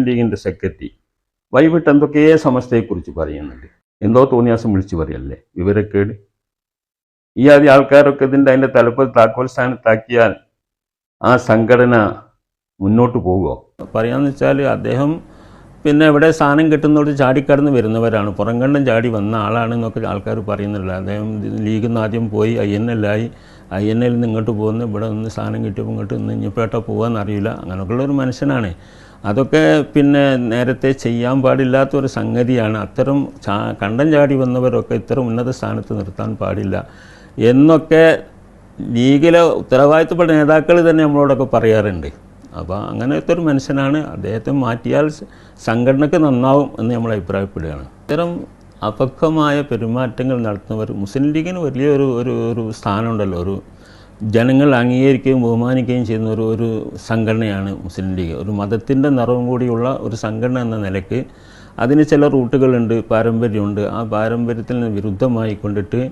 ലീഗിന്റെ സെക്രട്ടറി. വൈകിട്ട് എന്തൊക്കെയേ സമസ്തയെക്കുറിച്ച് പറയുന്നുണ്ട്. എന്തോ തോന്നിയാസം വിളിച്ചു പറയല്ലേ? വിവരക്കേട്. ഈ ആദ്യ ആൾക്കാരൊക്കെ ഇതിന്റെ അതിന്റെ തലപ്പൽ താക്കോൽ സ്ഥാനത്താക്കിയാൽ ആ സംഘടന മുന്നോട്ട് പോകുമോ പറയാന്ന് വെച്ചാൽ അദ്ദേഹം പിന്നെ ഇവിടെ സാധനം കിട്ടുന്നവർ ചാടിക്കടന്ന് വരുന്നവരാണ്. പുറംകണ്ടം ചാടി വന്ന ആളാണെന്നൊക്കെ ആൾക്കാർ പറയുന്നില്ല അദ്ദേഹം ലീഗിൽ നിന്ന് ആദ്യം പോയി ഐ എൻ എല്ലായി ഐ എൻ എല്ലിൽ നിന്ന് ഇങ്ങോട്ട് പോകുന്നു. ഇവിടെ നിന്ന് സാധനം കിട്ടിയപ്പോൾ ഇങ്ങോട്ട് നിന്ന് ഇനിയിപ്പോട്ടോ പോകാമെന്നറിയില്ല അങ്ങനെയൊക്കെയുള്ള ഒരു മനുഷ്യനാണ്. അതൊക്കെ പിന്നെ നേരത്തെ ചെയ്യാൻ പാടില്ലാത്ത ഒരു സംഗതിയാണ്. അത്തരം കണ്ടം ചാടി വന്നവരൊക്കെ ഇത്തരം ഉന്നത സ്ഥാനത്ത് നിർത്താൻ പാടില്ല എന്നൊക്കെ ലീഗിലെ ഉത്തരവാദിത്തപ്പെട്ട നേതാക്കൾ തന്നെ നമ്മളോടൊക്കെ പറയാറുണ്ട്. അപ്പോൾ അങ്ങനത്തെ ഒരു മനുഷ്യനാണ്. അദ്ദേഹത്തെ മാറ്റിയാൽ സംഘടനയ്ക്ക് നന്നാവും എന്ന് നമ്മൾ അഭിപ്രായപ്പെടുകയാണ്. ഇത്തരം അപക്വമായ പെരുമാറ്റങ്ങൾ നടത്തുന്നവർ മുസ്ലിം ലീഗിന് വലിയൊരു ഒരു ഒരു സ്ഥാനമുണ്ടല്ലോ. ഒരു ജനങ്ങൾ അംഗീകരിക്കുകയും ബഹുമാനിക്കുകയും ചെയ്യുന്ന ഒരു ഒരു സംഘടനയാണ് മുസ്ലിം ലീഗ്. ഒരു മതത്തിന്റെ നിറവും കൂടിയുള്ള ഒരു സംഘടന എന്ന നിലയ്ക്ക് അതിന് ചില റൂട്ടുകളുണ്ട് പാരമ്പര്യമുണ്ട്. ആ പാരമ്പര്യത്തിന് വിരുദ്ധമായി കൊണ്ടിട്ട്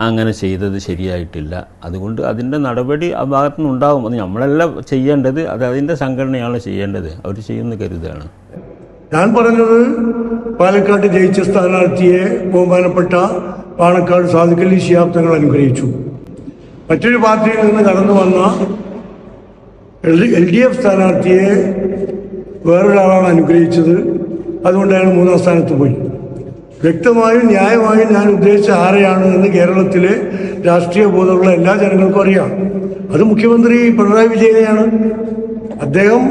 അങ്ങനെ ചെയ്തത് ശരിയായിട്ടില്ല. അതുകൊണ്ട് അതിന്റെ നടപടി ആ ഭാഗത്തു നിന്നുണ്ടാവും. അത് നമ്മളല്ല ചെയ്യേണ്ടത് അത് അതിന്റെ സംഘടനയാണ് ചെയ്യേണ്ടത്. അവർ ചെയ്യുന്ന കരുതാണ്. ഞാൻ പറഞ്ഞത് പാലക്കാട് ജയിച്ച സ്ഥാനാർത്ഥിയെ ബഹുമാനപ്പെട്ട പാണക്കാട് സാധുക്കലി ശിയാബ്ദങ്ങൾ അനുഗ്രഹിച്ചു. മറ്റൊരു പാർട്ടിയിൽ നിന്ന് കടന്നു വന്ന എൽ ഡി എഫ് സ്ഥാനാർത്ഥിയെ വേറൊരാളാണ് അനുഗ്രഹിച്ചത്. അതുകൊണ്ട് അയാൾ മൂന്നാം സ്ഥാനത്ത് പോയി. വ്യക്തമായും ന്യായമായും ഞാൻ ഉദ്ദേശിച്ച ആരെയാണ് എന്ന് കേരളത്തിലെ രാഷ്ട്രീയ ബോധമുള്ള എല്ലാ ജനങ്ങൾക്കും അറിയാം. അത് മുഖ്യമന്ത്രി പിണറായി വിജയനെയാണ്. അദ്ദേഹം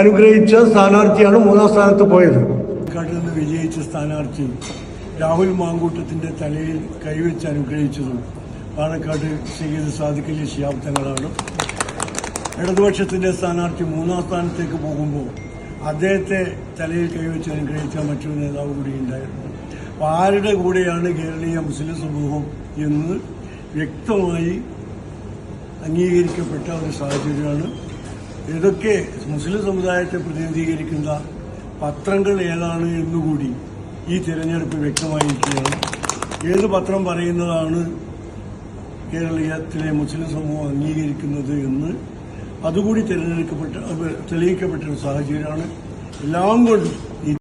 അനുഗ്രഹിച്ച സ്ഥാനാർത്ഥിയാണ് മൂന്നാം സ്ഥാനത്ത് പോയത്. പാലക്കാട്ടിൽ നിന്ന് വിജയിച്ച സ്ഥാനാർത്ഥി രാഹുൽ മാങ്കൂട്ടത്തിന്റെ തലയിൽ കൈവച്ച് അനുഗ്രഹിച്ചതും പാലക്കാട് ചെയ്യുന്ന സാദിഖലി ശിയാബ്ദങ്ങളാണ്. ഇടതുപക്ഷത്തിന്റെ സ്ഥാനാർത്ഥി മൂന്നാം സ്ഥാനത്തേക്ക് പോകുമ്പോൾ അദ്ദേഹത്തെ തലയിൽ കൈവച്ച് അനുഗ്രഹിച്ച മറ്റൊരു നേതാവ് കൂടി ഉണ്ടായിരുന്നു. അപ്പോൾ ആരുടെ കൂടെയാണ് കേരളീയ മുസ്ലിം സമൂഹം എന്ന് വ്യക്തമായി അംഗീകരിക്കപ്പെട്ട ഒരു സാഹചര്യമാണ്. ഇതൊക്കെ മുസ്ലിം സമുദായത്തെ പ്രതിനിധീകരിക്കുന്ന പത്രങ്ങൾ ഏതാണ് എന്നുകൂടി ഈ തിരഞ്ഞെടുപ്പ് വ്യക്തമായിരിക്കുകയാണ്. ഏത് പത്രം പറയുന്നതാണ് കേരളീയത്തിലെ മുസ്ലിം സമൂഹം അംഗീകരിക്കുന്നത് എന്ന് അതുകൂടി തെരഞ്ഞെടുക്കപ്പെട്ട തെളിയിക്കപ്പെട്ട ഒരു സാഹചര്യമാണ്. എല്ലാം കൊണ്ടും